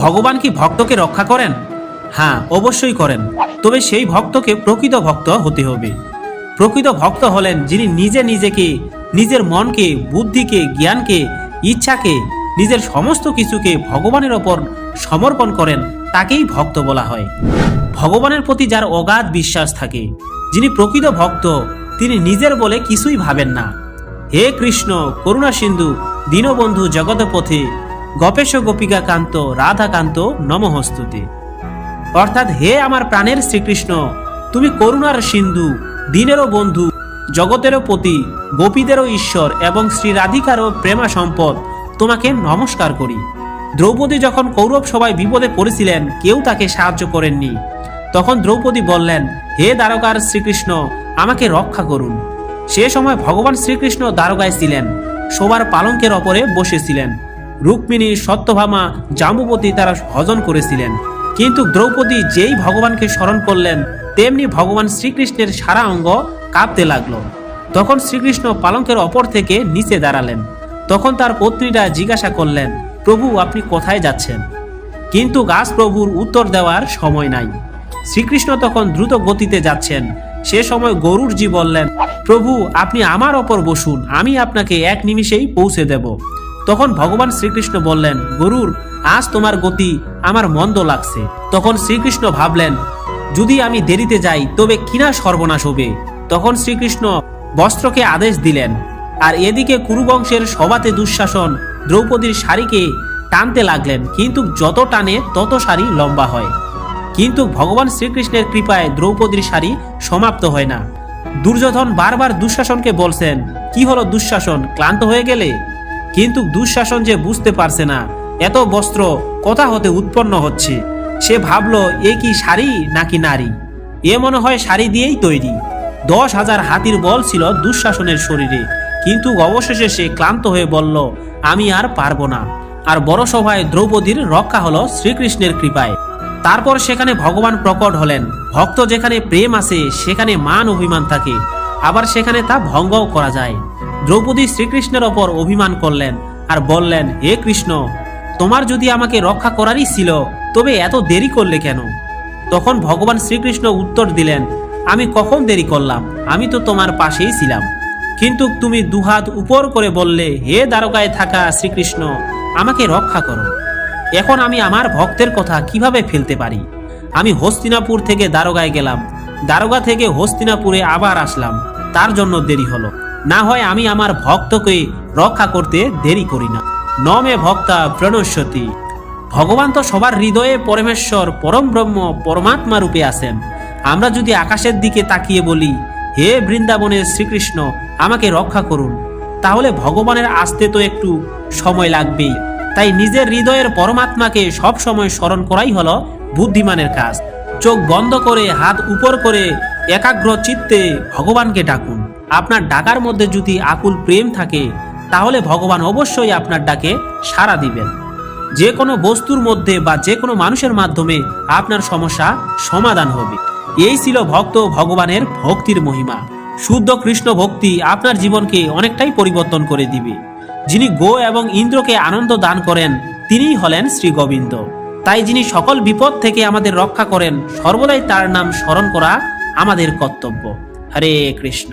ভগবান কি ভক্তকে রক্ষা করেন? হ্যাঁ অবশ্যই করেন। তবে সেই ভক্তকে প্রকৃত ভক্ত হতে হবে। প্রকৃত ভক্ত হলেন যিনি নিজে নিজেকে, নিজের মনকে, বুদ্ধিকে, জ্ঞানকে, ইচ্ছাকে, নিজের সমস্ত কিছুকে ভগবানের ওপর সমর্পণ করেন, তাকেই ভক্ত বলা হয়। ভগবানের প্রতি যার অগাধ বিশ্বাস থাকে, যিনি প্রকৃত ভক্ত, তিনি নিজের বলে কিছুই ভাবেন না। হে কৃষ্ণ, করুণা সিন্ধু, দীনবন্ধু জগতপথে গপেশ গোপিকা কান্ত রাধাকান্ত নমহস্তুতে অর্থাৎ হে আমার প্রাণের শ্রীকৃষ্ণ, তুমি করুণার সিন্ধু, দিনেরও বন্ধু, জগতেরও পতি, গোপীদেরও ঈশ্বর এবং শ্রী রাধিকারও প্রেমা সম্পদ, তোমাকে নমস্কার করি। দ্রৌপদী যখন কৌরব সবাই বিপদে পড়েছিলেন, কেউ তাকে সাহায্য করেননি। তখন দ্রৌপদী বললেন, হে দ্বারকার শ্রীকৃষ্ণ, আমাকে রক্ষা করুন। সে সময় ভগবান শ্রীকৃষ্ণ দ্বারকায় ছিলেন সবার পালঙ্কের ওপরে বসেছিলেন। রুক্মিণী, সত্যভামা জাম্বুবতী তারা ভজন করেছিলেন। কিন্তু দ্রৌপদী যেই ভগবানকে স্মরণ করলেন, তেমনি ভগবান শ্রীকৃষ্ণের সারা অঙ্গ কাঁপতে লাগল। তখন শ্রীকৃষ্ণ পালঙ্কের অপর থেকে নিচে দাঁড়ালেন। তখন তার পত্নীরা জিজ্ঞাসা করলেন, প্রভু, আপনি কোথায় যাচ্ছেন? কিন্তু গাছ প্রভুর উত্তর দেওয়ার সময় নাই। শ্রীকৃষ্ণ তখন দ্রুত গতিতে যাচ্ছেন। সে সময় গরুরজি বললেন, প্রভু, আপনি আমার ওপর বসুন, আমি আপনাকে এক নিমিষেই পৌঁছে দেব। তখন ভগবান শ্রীকৃষ্ণ বললেন, গরুর, আজ তোমার গতি, আমার মন্দ লাগছে। তখন শ্রীকৃষ্ণ ভাবলেন, যদি আমি দেরিতে যাই, তবে কিনা সর্বনাশ হবে? তখন শ্রীকৃষ্ণ বস্ত্রকে আদেশ দিলেন, আর এদিকে কুরুবংশের সভাতে দুঃশাসন, দ্রৌপদীর শাড়িকে টানতে লাগলেন, কিন্তু যত টানে তত শাড়ি লম্বা হয়। কিন্তু ভগবান শ্রীকৃষ্ণের কৃপায় দ্রৌপদীর শাড়ি সমাপ্ত হয় না। দুর্যোধন বারবার দুঃশাসনকে বলছেন, কি হলো দুঃশাসন, ক্লান্ত হয়ে গেলে? কিন্তু দুঃশাসন যে বুঝতে পারছে না। এত বস্ত্র কোথা হতে উৎপন্ন হচ্ছে। সে ভাবলো, এ কি শাড়ি নাকি নারী? এ মনে হয় শাড়ি দিয়েই তৈরি। দশ হাজার হাতির বল ছিল দুঃশাসনের শরীরে। কিন্তু অবশেষে সে ক্লান্ত হয়ে বলল, আমি আর পারব না। আর বড় সভায় দ্রৌপদীর রক্ষা হলো শ্রীকৃষ্ণের কৃপায়। তারপর সেখানে ভগবান প্রকট হলেন। ভক্ত যেখানে প্রেম আছে, সেখানে মান অভিমান থাকে। আবার সেখানে তা ভঙ্গও করা যায়। দ্রৌপদী শ্রীকৃষ্ণের ওপর অভিমান করলেন আর বললেন, হে কৃষ্ণ, তোমার যদি আমাকে রক্ষা করারই ছিল, তবে এত দেরি করলে কেন? তখন ভগবান শ্রীকৃষ্ণ উত্তর দিলেন, আমি কখন দেরি করলাম? আমি তো তোমার পাশেই ছিলাম। কিন্তু তুমি দুহাত উপর করে বললে, হে দ্বারকায় থাকা শ্রীকৃষ্ণ, আমাকে রক্ষা করো। এখন আমি আমার ভক্তের কথা কীভাবে ফেলতে পারি? আমি হস্তিনাপুর থেকে দারোগায় গেলাম। দারোগা থেকে হস্তিনাপুরে আবার আসলাম। তার জন্য দেরি হলো। না হয় আমি আমার ভক্তকে রক্ষা করতে দেরি করি না। নমে ভক্তা প্রণস্বতী ভগবান তো সবার হৃদয়ে পরমেশ্বর, পরম ব্রহ্ম, পরমাত্মা রূপে আছেন। আমরা যদি আকাশের দিকে তাকিয়ে বলি, হে বৃন্দাবনের শ্রীকৃষ্ণ, আমাকে রক্ষা করুন। তাহলে ভগবানের আসতে তো একটু সময় লাগবেই। তাই নিজের হৃদয়ের পরমাত্মাকে সব সময় স্মরণ করাই হলো বুদ্ধিমানের কাজ। চোখ বন্ধ করে, হাত উপর করে একাগ্র চিত্তে ভগবানকে ডাকুন। আপনার ডাকার মধ্যে যদি আকুল প্রেম থাকে, তাহলে ভগবান অবশ্যই আপনার ডাকে সাড়া দিবেন। যে কোনো বস্তুর মধ্যে বা যে কোনো মানুষের মাধ্যমে আপনার সমস্যা সমাধান হবে। এই ছিল ভক্ত ভগবানের ভক্তির মহিমা। শুদ্ধ কৃষ্ণ ভক্তি আপনার জীবনকে অনেকটাই পরিবর্তন করে দিবে। যিনি গো এবং ইন্দ্রকে আনন্দ দান করেন, তিনিই হলেন শ্রী গোবিন্দ। তাই যিনি সকল বিপদ থেকে আমাদের রক্ষা করেন, সর্বদাই তার নাম স্মরণ করা আমাদের কর্তব্য। হরে কৃষ্ণ।